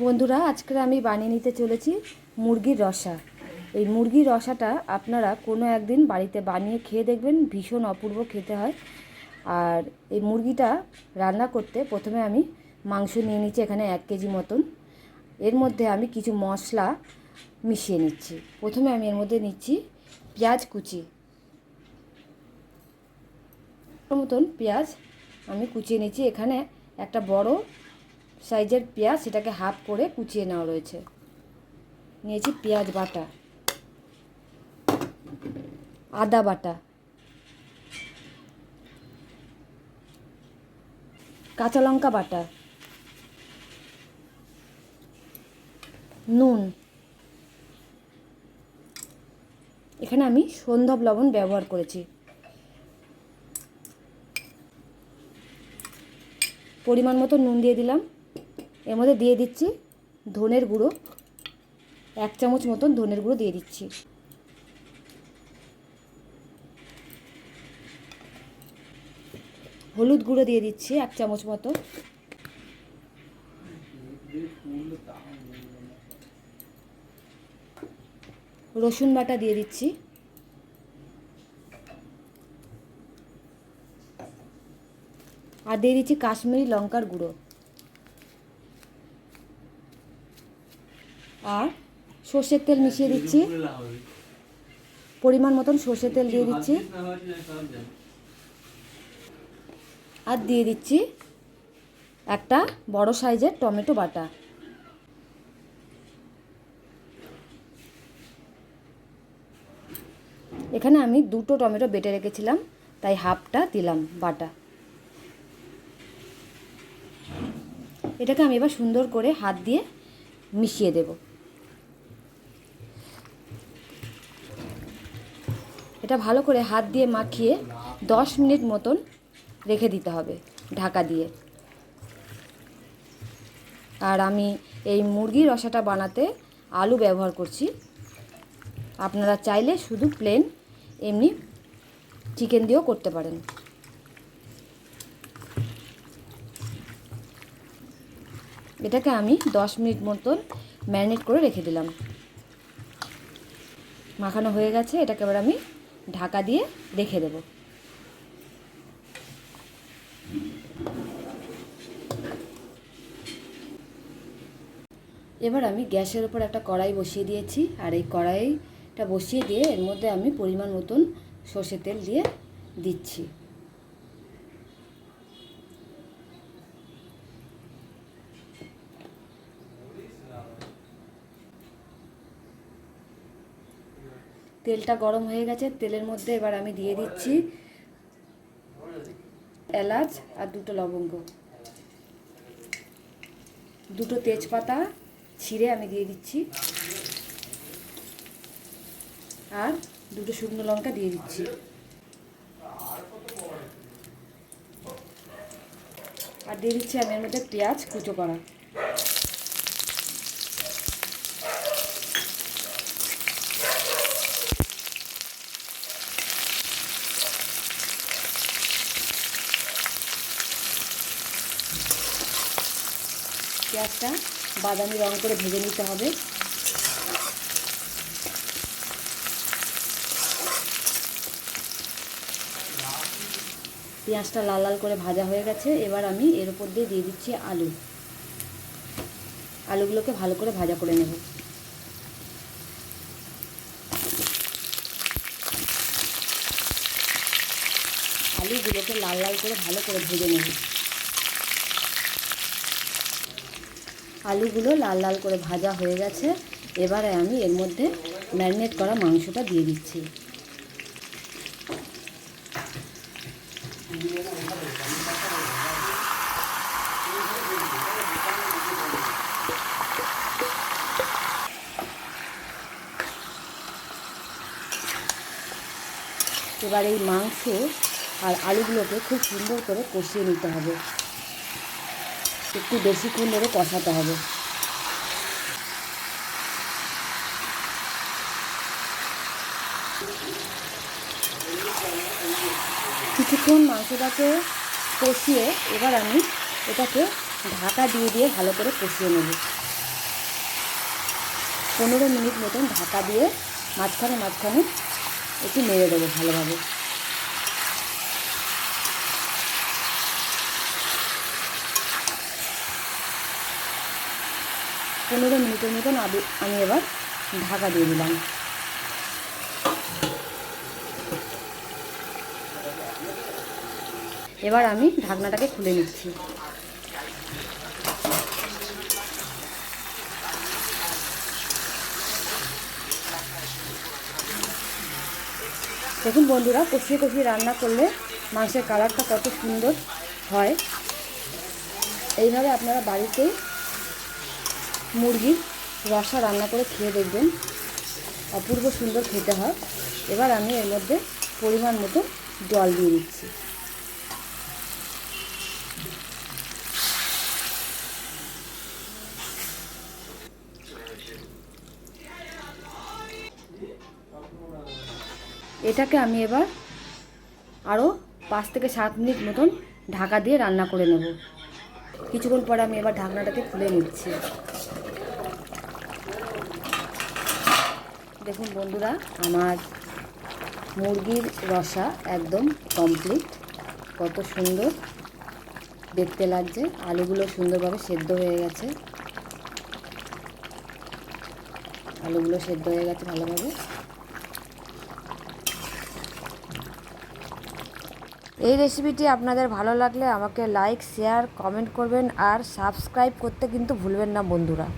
বন্ধুরা আজকে আমি বানিয়ে নিতে চলেছি মুরগির রসা। এই মুরগির রসাটা আপনারা কোনো একদিন বাড়িতে বানিয়ে খেয়ে দেখবেন, ভীষণ অপূর্ব খেতে হয়। আর এই মুরগিটা রান্না করতে প্রথমে আমি মাংস নিয়ে নিচ্ছি এখানে এক কেজি মতন। এর মধ্যে আমি কিছু মশলা মিশিয়ে নিচ্ছি। প্রথমে আমি এর মধ্যে নিচ্ছি পেঁয়াজ কুচি। মতন পেঁয়াজ আমি কুচিয়ে নিচ্ছি। এখানে একটা বড় সাইজের পেঁয়াজ সেটাকে হাফ করে কুচিয়ে নেওয়া রয়েছে। নিয়েছি পেঁয়াজ বাটা। আদা বাটা। কাঁচা লঙ্কা বাটা। নুন। এখানে আমি সন্ধব লবণ ব্যবহার করেছি। পরিমাণ মতো নুন দিয়ে দিলাম। এর মধ্যে দিয়ে দিচ্ছি ধনের গুঁড়ো, এক চামচ মতন ধনের গুঁড়ো দিয়ে দিচ্ছি। হলুদ গুঁড়ো দিয়ে দিচ্ছি এক চামচ মতো রসুন বাটা দিয়ে দিচ্ছি। আর দিয়ে দিচ্ছি কাশ্মীরি লঙ্কার গুঁড়ো। আর সর্ষের তেল মিশিয়ে দিচ্ছি। পরিমাণ মতন সর্ষের তেল দিয়ে দিচ্ছি। আর দিয়ে দিচ্ছি একটা বড় সাইজের টমেটো বাটা। এখানে আমি দুটো টমেটো বেটে রেখেছিলাম, তাই হাফটা দিলাম বাটা। এটাকে আমি এবার সুন্দর করে হাত দিয়ে মিশিয়ে দেব। এটা ভালো করে হাত দিয়ে মাখিয়ে দশ মিনিট মতন রেখে দিতে হবে ঢাকা দিয়ে। আর আমি এই মুরগির রসাটা বানাতে আলু ব্যবহার করছি। আপনারা চাইলে শুধু প্লেন এমনি চিকেন দিয়েও করতে পারেন। এটাকে আমি দশ মিনিট মতন ম্যারিনেট করে রেখে দিলাম। মাখানো হয়ে গেছে, এটাকে এবার আমি ঢাকা দিয়ে রেখে দেব। এবার আমি গ্যাসের উপর একটা কড়াই বসিয়ে দিয়েছি, আর এই কড়াইটা বসিয়ে দিয়ে এর মধ্যে আমি পরিমাণ মতন সর্ষে তেল দিয়ে দিচ্ছি। তেলটা গরম হয়ে গেছে, তেলের মধ্যে এবার আমি দিয়ে দিচ্ছি এলাচ আর দুটো লবঙ্গ। দুটো তেজপাতা ছিঁড়ে আমি দিয়ে দিচ্ছি। আর দুটো শুকনো লঙ্কা দিয়ে দিচ্ছি। আর দিয়ে দিচ্ছি আমি এর মধ্যে পেঁয়াজ কুচো করা। পেঁয়াজটা বাদামি রং করে ভেজে নিতে হবে। পেঁয়াজটা লাল লাল করে ভাজা হয়ে গেছে। এবার আমি এর উপর দিয়ে দিয়ে দিচ্ছি আলু। আলুগুলোকে ভালো করে ভাজা করে নেব। আলুগুলোকে লাল লাল করে ভালো করে ভেজে নেব। আলুগুলো লাল লাল করে ভাজা হয়ে গেছে। এবারে আমি এর মধ্যে ম্যারিনেট করা মাংসটা দিয়ে দিচ্ছি। এবার এই মাংস আর আলুগুলোকে খুব সুন্দর করে কষিয়ে নিতে হবে। একটু বেশিক্ষণ ধরে কষাতে হবে। কিছুক্ষণ মাংসটাকে কষিয়ে এবার আমি এটাকে ঢাকা দিয়ে দিয়ে ভালো করে কষিয়ে নেব। পনেরো মিনিট মতন ঢাকা দিয়ে মাঝখানে মাঝখানে একটু নেড়ে দেবো ভালোভাবে। পনেরো মিনিটের মতন আমি এবার ঢাকা দিয়ে দিলাম। এবার আমি ঢাকনাটাকে খুলে নিচ্ছি। দেখুন বন্ধুরা, কষিয়ে কষিয়ে রান্না করলে মাংসের কালারটা কত সুন্দর হয়। এইভাবে আপনারা বাড়িতেই মুরগির রসা রান্না করে খেয়ে দেখবেন। অপূর্ব সুন্দর খেতে হয়। এবার আমি এর মধ্যে পরিমাণ মতো জল দিয়ে দিচ্ছি। এটাকে আমি এবার আরও পাঁচ থেকে সাত মিনিট মতন ঢাকা দিয়ে রান্না করে নেব। কিছুক্ষণ পরে আমি এবার ঢাকনাটাকে খুলে নিচ্ছি। দেখুন বন্ধুরা, আমার মুরগির রসা একদম কমপ্লিট কত সুন্দর দেখতে লাগছে, আলুগুলো সুন্দরভাবে সেদ্ধ হয়ে গেছে। আলুগুলো সেদ্ধ হয়ে গেছে ভালোভাবে। এই রেসিপিটি আপনাদের ভালো লাগলে আমাকে লাইক শেয়ার কমেন্ট করবেন আর সাবস্ক্রাইব করতে কিন্তু ভুলবেন না বন্ধুরা।